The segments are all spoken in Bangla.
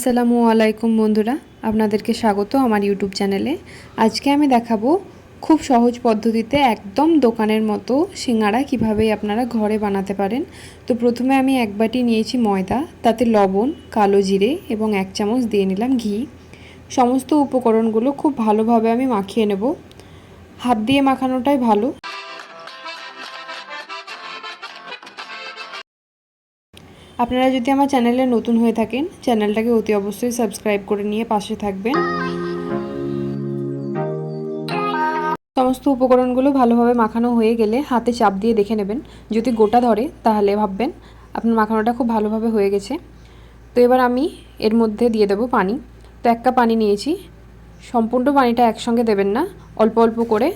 আসসালামু আলাইকুম বন্ধুরা, আপনাদেরকে স্বাগত আমার ইউটিউব চ্যানেলে। আজকে আমি দেখাবো খুব সহজ পদ্ধতিতে একদম দোকানের মতো সিঙ্গারা কীভাবে আপনারা ঘরে বানাতে পারেন। তো প্রথমে আমি এক বাটি নিয়েছি ময়দা, তাতে লবণ, কালো জিরে এবং এক চামচ দিয়ে নিলাম ঘি। সমস্ত উপকরণগুলো খুব ভালোভাবে আমি মাখিয়ে নেব। হাত দিয়ে মাখানোটাই ভালো আপনারা যদি আমার চ্যানেলে নতুন হয়ে থাকেন, চ্যানেলটাকে অতি অবশ্যই সাবস্ক্রাইব করে নিয়ে পাশে থাকবেন। সমস্ত উপকরণগুলো ভালোভাবে মাখানো হয়ে গেলে হাতে চাপ দিয়ে দেখে নেবেন। যদি গোটা ধরে, তাহলে ভাববেন আপনার মাখানোটা খুব ভালোভাবে হয়ে গেছে। তো এবার আমি এর মধ্যে দিয়ে দেবো পানি। তো এক কাপ পানি নিয়েছি। সম্পূর্ণ পানিটা একসঙ্গে দেবেন না। অল্প অল্প করে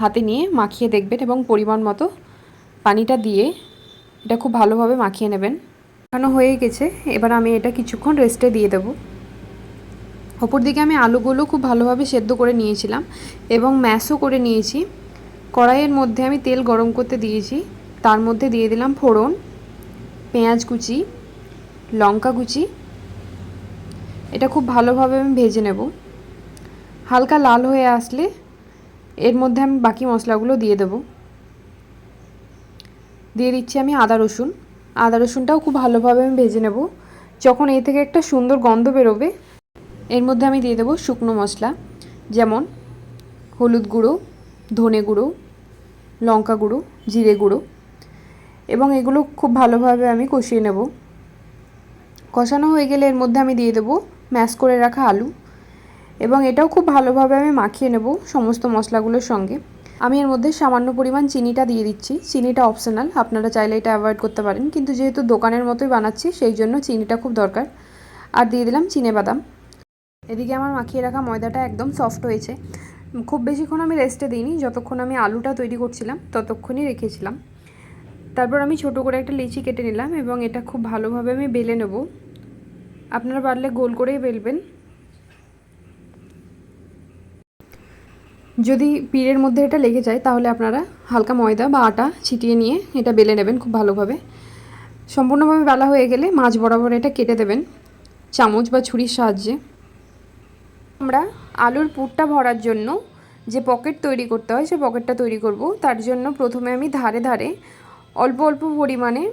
হাতে নিয়ে মাখিয়ে দেখবেন এবং পরিমাণ মতো পানিটা দিয়ে এটা খুব ভালোভাবে মাখিয়ে নেবেন। মাখানো হয়ে গেছে, এবার আমি এটা কিছুক্ষণ রেস্টে দিয়ে দেবো। অপর দিকে আমি আলুগুলো খুব ভালোভাবে সেদ্ধ করে নিয়েছিলাম এবং ম্যাশও করে নিয়েছি। কড়াইয়ের মধ্যে আমি তেল গরম করতে দিয়েছি, তার মধ্যে দিয়ে দিলাম ফোড়ন, পেঁয়াজ কুচি, লঙ্কা কুচি। এটা খুব ভালোভাবে আমি ভেজে নেব। হালকা লাল হয়ে আসলে এর মধ্যে আমি বাকি মশলাগুলো দিয়ে দেব। দিয়ে দিচ্ছি আমি আদা রসুন। আদা রসুনটাও খুব ভালোভাবে আমি ভেজে নেব। যখন এ থেকে একটা সুন্দর গন্ধ বেরোবে, এর মধ্যে আমি দিয়ে দেবো শুকনো মশলা, যেমন হলুদ গুঁড়ো, ধনে গুঁড়ো, লঙ্কা গুঁড়ো, জিরে গুঁড়ো, এবং এগুলো খুব ভালোভাবে আমি কষিয়ে নেব। কষানো হয়ে গেলে এর মধ্যে আমি দিয়ে দেবো ম্যাশ করে রাখা আলু, এবং এটাও খুব ভালোভাবে আমি মাখিয়ে নেব সমস্ত মশলাগুলোর সঙ্গে। আমি এর মধ্যে সামান্য পরিমাণ চিনিটা দিয়ে দিচ্ছি। চিনিটা অপশনাল আপনারা চাইলে এটা অ্যাভয়েড করতে পারেন। কিন্তু যেহেতু দোকানের মতোই বানাচ্ছি, সেই জন্য চিনিটা খুব দরকার। আর দিয়ে দিলাম চিনে বাদাম। এদিকে আমার মাখিয়ে রাখা ময়দাটা একদম সফট হয়েছে। খুব বেশিক্ষণ আমি রেস্টে দিইনি। যতক্ষণ আমি আলুটা তৈরি করছিলাম, ততক্ষণই রেখেছিলাম। তারপর আমি ছোট করে একটা লিচি কেটে নিলাম এবং এটা খুব ভালোভাবে আমি বেলে নেব। আপনারা পারলে গোল করেই বেলবেন। যদি পিড়ের মধ্যে এটা লেগে যায়, তাহলে আপনারা হালকা ময়দা বা আটা ছিটিয়ে নিয়ে এটা বেলে নেবেন খুব ভালোভাবে। সম্পূর্ণভাবে বেলা হয়ে গেলে মাছ বরাবর এটা কেটে দেবেন চামচ বা ছুরির সাহায্যে। আমরা আলুর পুরটা ভরার জন্য যে পকেট তৈরি করতে হয়, সে পকেটটা তৈরি করব। তার জন্য প্রথমে আমি ধারে ধারে অল্প অল্প পরিমাণে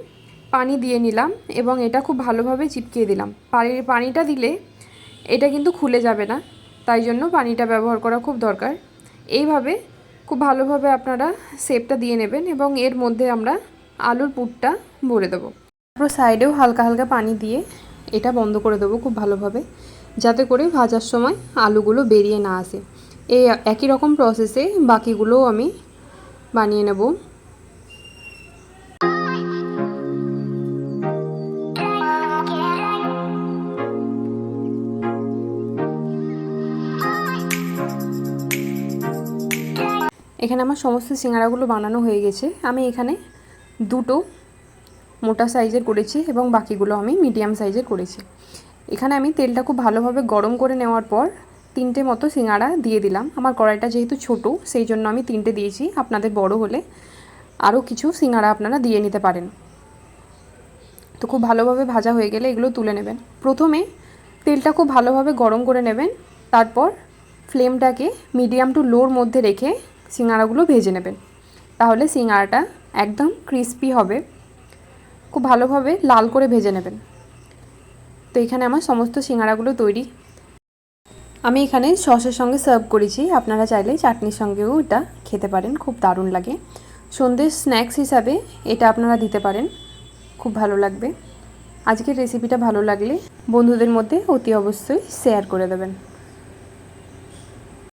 পানি দিয়ে নিলাম এবং এটা খুব ভালোভাবে চিপকিয়ে দিলাম। পানির পানিটা দিলে এটা কিন্তু খুলে যাবে না, তাই জন্য পানিটা ব্যবহার করা খুব দরকার। এইভাবে খুব ভালোভাবে আপনারা শেপটা দিয়ে নেবেন এবং এর মধ্যে আমরা আলুর পুরটা ভরে দেবো। তারপর সাইডেও হালকা হালকা পানি দিয়ে এটা বন্ধ করে দেবো খুব ভালোভাবে, যাতে করে ভাজার সময় আলুগুলো বেরিয়ে না আসে। এই একই রকম প্রসেসে বাকিগুলোও আমি বানিয়ে নেব। এখানে আমার সমস্ত সিঙ্গারাগুলো বানানো হয়ে গেছে। আমি এখানে দুটো মোটা সাইজের করেছি এবং বাকিগুলো আমি মিডিয়াম সাইজের করেছি। এখানে আমি তেলটা খুব ভালোভাবে গরম করে নেওয়ার পর তিনটে মতো সিঙ্গাড়া দিয়ে দিলাম। আমার কড়াইটা যেহেতু ছোট, সেই জন্য আমি তিনটে দিয়েছি। আপনাদের বড় হলে আরও কিছু সিঙ্গাড়া আপনারা দিয়ে নিতে পারেন। তো খুব ভালোভাবে ভাজা হয়ে গেলে এগুলো তুলে নেবেন। প্রথমে তেলটা খুব ভালোভাবে গরম করে নেবেন। তারপর ফ্লেমটাকে মিডিয়াম টু লোর মধ্যে রেখে সিঙ্গাড়াগুলো ভেজে নেবেন। তাহলে সিঙ্গাড়াটা একদম ক্রিস্পি হবে। খুব ভালোভাবে লাল করে ভেজে নেবেন। তো এখানে আমার সমস্ত সিঙ্গারাগুলো তৈরি। আমি এখানে সসের সঙ্গে সার্ভ করেছি। আপনারা চাইলে চাটনির সঙ্গেও এটা খেতে পারেন। খুব দারুণ লাগে। সন্ধ্যের স্ন্যাক্স হিসাবে এটা আপনারা দিতে পারেন। খুব ভালো লাগবে। আজকের রেসিপিটা ভালো লাগলে বন্ধুদের মধ্যে অতি অবশ্যই শেয়ার করে দেবেন।